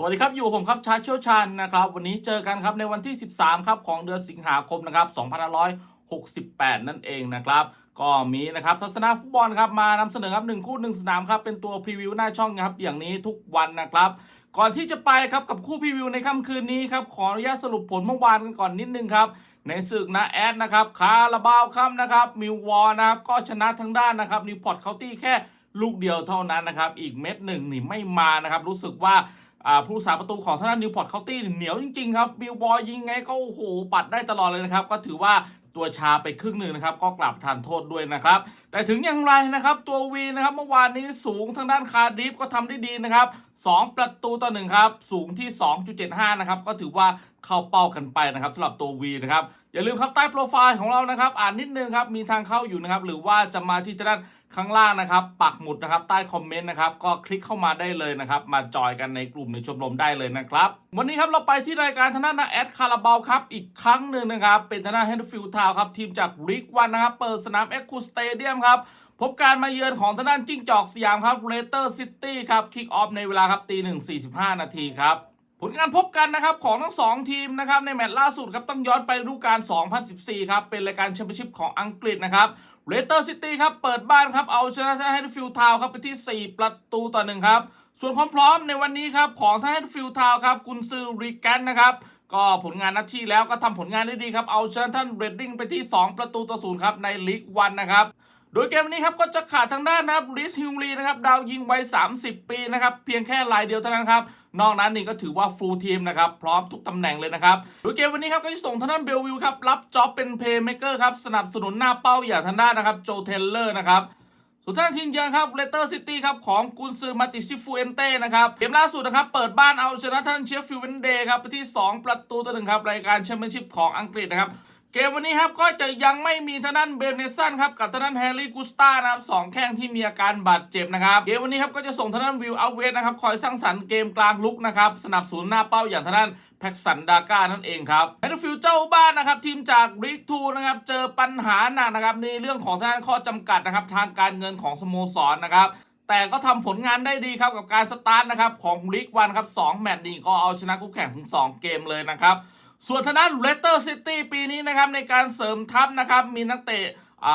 สวัสดีครับ อยู่ผมครับชาเชี่ยวชาญนะครับ วันนี้เจอกันครับในวันที่ 13 ครับ ของเดือนสิงหาคมนะครับ2568 นั่นเองนะครับ ก็มีนะครับทัศนาฟุตบอลครับมานำเสนอครับหนึ่งคู่หนึ่งสนามครับ เป็นตัวพรีวิวหน้าช่องครับ อย่างนี้ทุกวันนะครับ ก่อนที่จะไปครับกับคู่พรีวิวในค่ำคืนนี้ครับ ขออนุญาตสรุปผลเมื่อวานกันก่อนนิดนึงครับ ในศึกนะแอดนะครับคาราบาวครับนะครับมิววอนะครับก็ชนะทั้งด้านนะครับนิวพอร์ตเคาน์ตี้แค่ลูกเดียวเท่านั้นนะครับอีกเม็ดหนึ่งนี่ไม่มานะครับรู้สึกว่า ผู้รักษาประตูของทางด้านนิวพอร์ตเคาน์ตี้เหนียวจริงๆครับบิลบอยยิงไงก็โอ้โหปัดได้ตลอดเลยนะครับ ก็ถือว่าตัวชาไปครึ่งหนึ่งนะครับ ก็กลับทานโทษด้วยนะครับ แต่ถึงอย่างไรนะครับ ตัววีนะครับเมื่อวานนี้สูงทางด้านคาร์ดิฟก็ทำได้ดีนะครับ 2 ประตูต่อหนึ่งครับ สูงที่ 2.75 นะครับ ก็ถือว่าเข้าเป้ากันไปนะครับสำหรับตัววีนะครับ อย่าลืมครับใต้โปรไฟล์ของเรานะครับ อ่านนิดนึงครับมีทางเข้าอยู่นะครับ หรือว่าจะมาที่ด้านข้างล่างนะครับ ปักหมุดนะครับ ใต้คอมเมนต์นะครับ ก็คลิกเข้ามาได้เลยนะครับ มาจอยกันในกลุ่มในชมรมได้เลยนะครับ วันนี้ครับเราไปที่รายการทาน้านะแอดคาราบาวครับ อีกครั้งหนึ่งนะครับ เป็นทาน้าแฮนด์ฟิลทาวครับ ทีมจากริกวันนะครับ เปิดสนามเอ็กคูสเตเดียมครับพบการมาเยือนของทาน้านจิ้งจอกสยามครับเรเตอร์ซิตี้ครับ คิกออฟในเวลาครับตีหนึ่งสี่สิบห้านาทีครับ ผลการพบกันนะครับของทั้งสองทีมนะครับในแมตช์ล่าสุดครับต้องย้อนไปฤดูกาล 2014 ครับ เป็นรายการแชมเปี้ยนชิพของอังกฤษนะครับเรเตอร์ซิตี้ครับ เปิดบ้านครับ เอาชนะทางแฮนฟิลทาวครับ ไปที่ 4 ประตูต่อหนึ่งครับ ส่วนความพร้อมในวันนี้ครับ ของทางแฮนฟิลทาวครับ กุนซือริกันนะครับ ก็ผลงานนัดที่แล้วก็ทำผลงานได้ดีครับ เอาชนะท่านเรดดิ้งไปที่ 2 ประตูต่อศูนย์ครับในลีกวันนะครับ โดยเกมวันนี้ครับก็จะขาดทางด้านนะครับลิสฮิงลีนะครับดาวยิงวัย 30 ปีนะครับเพียงแค่รายเดียวเท่านั้นครับนอกนั้นนี่ก็ถือว่าฟูลทีมนะครับพร้อมทุกตำแหน่งเลยนะครับโดยเกมวันนี้ครับก็จะส่งทางด้านเบลวิวครับรับจ็อบเป็นเพย์เมเกอร์ครับสนับสนุนหน้าเป้าอย่างทางด้านนะครับโจเทลเลอร์นะครับส่วนทางทีมเยือนครับเลสเตอร์ซิตี้ครับของกุนซือมาติซิฟูเอนเต้นะครับเกมล่าสุดนะครับเปิดบ้านเอาชนะท่านเชฟฟิลด์เวนเดย์ครับไปที่ 2 ประตูต่อหนึ่งครับรายการแชมเปี้ยนชิพของอังกฤษนะครับ เกมวันนี้ครับก็จะยังไม่มีทางด้านเบลเนสันครับกับทางด้านแฮร์รี่กุสตานะครับสองแข้งที่มีอาการบาดเจ็บนะครับเกมวันนี้ครับก็จะส่งทางด้านวิลเอาเวสนะครับคอยสร้างสรรค์เกมกลางลุกนะครับสนับสนุนหน้าเป้าอย่างทางด้านแพ็กสันดาก้านั่นเองครับแฮนด์ฟิลเจ้าบ้านนะครับทีมจากริกทูนะครับเจอปัญหาหนักนะครับในเรื่องของทางด้านข้อจำกัดนะครับทางการเงินของสโมสรนะครับแต่ก็ทำผลงานได้ดีครับกับการสตาร์ทนะครับของลีกวันครับ2แมตช์นี้ก็เอาชนะคู่แข่งถึง 2 เกมเลยนะครับ ส่วนทางด้านเลสเตอร์ซิตี้ปีนี้นะครับในการเสริมทัพนะครับมีนักเตะ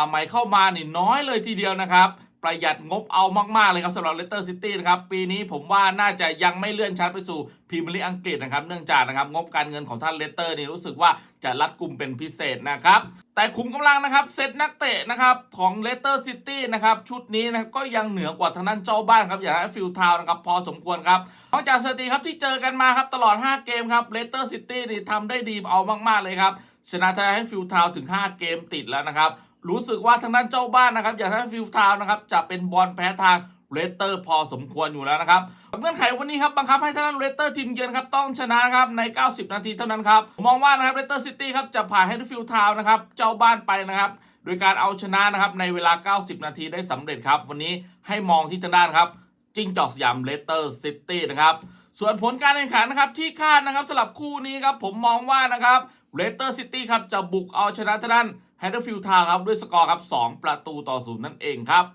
ใหม่เข้ามานี่น้อยเลยทีเดียวนะครับ ประหยัดงบเอามาก ๆ เลยครับสำหรับเลสเตอร์ซิตี้นะครับ ปีนี้ผมว่าน่าจะยังไม่เลื่อนชั้นไปสู่พรีเมียร์ลีกอังกฤษนะครับ เนื่องจากนะครับ งบการเงินของท่านเลสเตอร์นี่รู้สึกว่าจะรัดกุมเป็นพิเศษนะครับ แต่ขุมกำลังนะครับ เซตนักเตะนะครับของเลสเตอร์ซิตี้นะครับ ชุดนี้นะครับก็ยังเหนือกว่าทางด้านเจ้าบ้านครับ อย่างฟิลทาวนะครับพอสมควรครับนอกจากสถิติครับที่เจอกันมาครับตลอด 5 เกมครับเลสเตอร์ซิตี้นี่ทำได้ดีเอามาก ๆเลยครับชนะทางให้ฟิลทาวถึง 5 เกมติดแล้วนะครับ รู้สึกว่าทางด้านเจ้าบ้านนะครับ อย่างท่างฟิลทาวนะครับจะเป็นบอลแพ้ทางเรสเตอร์พอสมควรอยู่แล้วนะครับเงื่อนไขวันนี้ครับบังคับให้ทางด้านเรสเตอร์ทีมเยือนครับต้องชนะครับใน 90 นาทีเท่านั้นครับมองว่านะครับเรสเตอร์ซิตี้ครับจะผ่านให้ฟิลทาวนะครับเจ้าบ้านไปนะครับโดยการเอาชนะนะครับในเวลา 90 นาทีได้สำเร็จครับ วันนี้ให้มองที่ทางด้านครับจิ้งจอกสยามเลสเตอร์ซิตี้นะครับส่วนผลการแข่งขันนะครับที่คาดนะครับสำหรับคู่นี้ครับผมมองว่านะครับเลสเตอร์ซิตี้ครับจะบุกเอาชนะทางด้าน แฮนเดอร์ฟิลทาครับด้วยสกอร์ครับ 2 ประตูต่อศูนย์นั่นเองครับ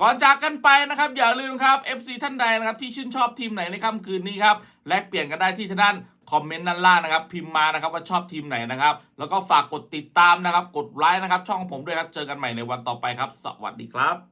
ก่อนจากกันไปนะครับ อย่าลืมครับ FC ท่านใดนะครับที่ชื่นชอบทีมไหนในค่ำคืนนี้ครับแลกเปลี่ยนกันได้ที่ทางด้านคอมเมนต์ด้านล่างนะครับ พิมพ์มานะครับว่าชอบทีมไหนนะครับ แล้วก็ฝากกดติดตามนะครับ กดไลค์นะครับ ช่องผมด้วยครับ เจอกันใหม่ในวันต่อไปครับ สวัสดีครับ